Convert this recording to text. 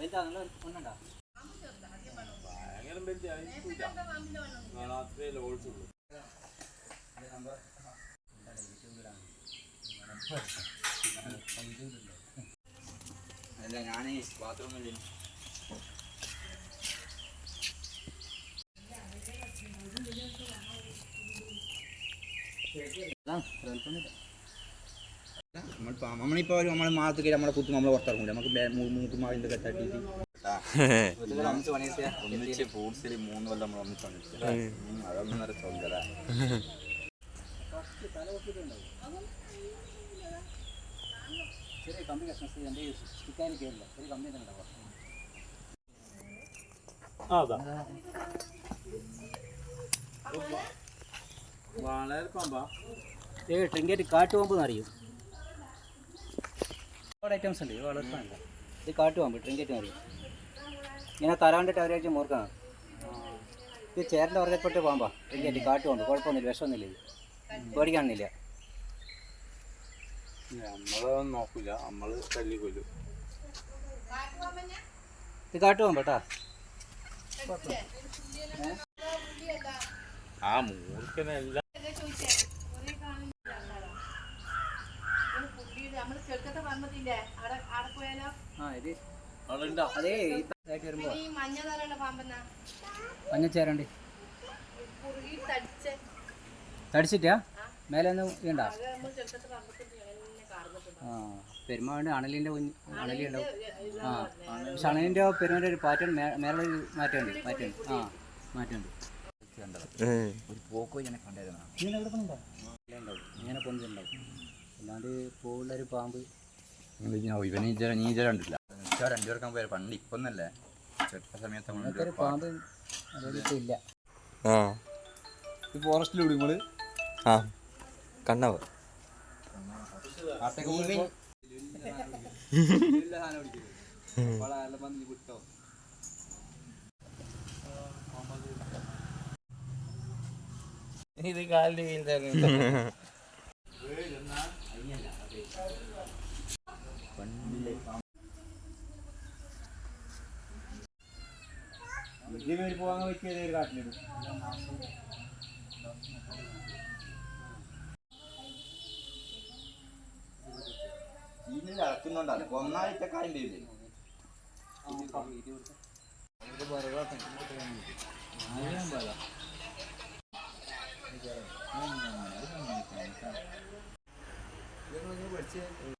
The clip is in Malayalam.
വലുതാണല്ലോ ഒന്നുണ്ടോ ഭയങ്കര വലുതായിരിക്കൂല അത്രേ ലോഡ്സ് ഉള്ളൂ അല്ല ഞാൻ ബാത്റൂമിൽ നമ്മൾ നമ്മളിപ്പോ നമ്മളെ മാസത്തിൽ നമ്മളെ കുത്തും നമ്മളെ പുറത്തിറങ്ങൂല. നമുക്ക് മൂക്കുമാവിന്റെ കെട്ടാട്ടിട്ട് ഒന്നിച്ച് ഫ്രൂട്ട്സിൽ മൂന്ന് കൊല്ലം നമ്മൾ ഒന്നിച്ച് ഒന്നിച്ച് അതൊന്നും നേരെ ചോദ്യത ചെറിയ കമ്പി കഷ്ണം എന്റെ ചിക്കാനും കയറില്ല ചെറിയ കമ്പി തന്നെ ഉണ്ടാവും അതാ. വളരെ പമ്പാ ഏ ട്രിങ്കറ്റ് കാട്ടുപാമ്പ് എന്നറിയും? ഒരുപാട് ഐറ്റംസ് ഉണ്ട്. ഇത് വളർത്താനില്ല ഇത് കാട്ടുപാമ്പ് ട്രിങ്കറ്റ് മതി. ഇങ്ങനെ തരാണ്ടിട്ട് അവരാഴ്ച മോർക്കാണ്. ഇത് ചേരന്റെ വർഗപ്പെട്ട് പാമ്പാ. ട്രിങ്കറ്റ് കാട്ടുപാമ്പ് കുഴപ്പമൊന്നുമില്ല. വിഷമൊന്നുമില്ല ഇത്. പേടിക്കാണില്ല നമ്മളതൊന്നും നോക്കൂല. നമ്മൾ തല്ലി കൊല്ലും. ഇത് കാട്ടുപാമ്പ് കേട്ടാ. ആ മൂർഖനെല്ലാം മഞ്ഞച്ചേരണ്ട് തടിച്ചിട്ടാ? മേലെ ഒന്നും ഇതുണ്ടാ ആ പെരുമാണ്ട് അണലിന്റെ കുഞ്ഞ് അണലി ഉണ്ടാവും ആ. പക്ഷെ അണലിന്റെ പെരുമാന്റെ ഒരു പാറ്റേൺ മേലെ ഒരു മാറ്റമുണ്ട് മാറ്റമുണ്ട്. ആ മാറ്റമുണ്ട്. ഒരു പോക്കോ ഇങ്ങനെ കണ്ടായിരുന്നു ഇങ്ങനെ ഉണ്ടാവും ഇങ്ങനെ കൊണ്ടുണ്ടാവും അല്ലാണ്ട് പോകുള്ളൊരു പാമ്പ് ഇവന് ഇജര നീ ഇജര ഉണ്ടല്ല രണ്ടു പേർക്കാൻ പോയാൽ പണ്ട് ഇപ്പൊന്നല്ലേ? ചെറുപ്പ സമയത്ത് ഇല്ല. ആ. ഫോറസ്റ്റിലൂടെ നിങ്ങൾ ആ. കണ്ണവ. ഇത് കാലിന്റെ കീഴിൽ പോകാൻ പറ്റിയ ഒരു കാട്ടിലിടും ഇതിൽ ഇളക്കുന്നുണ്ടാണ് ഒന്നായിട്ട് കാലിന്റെ കീഴിൽ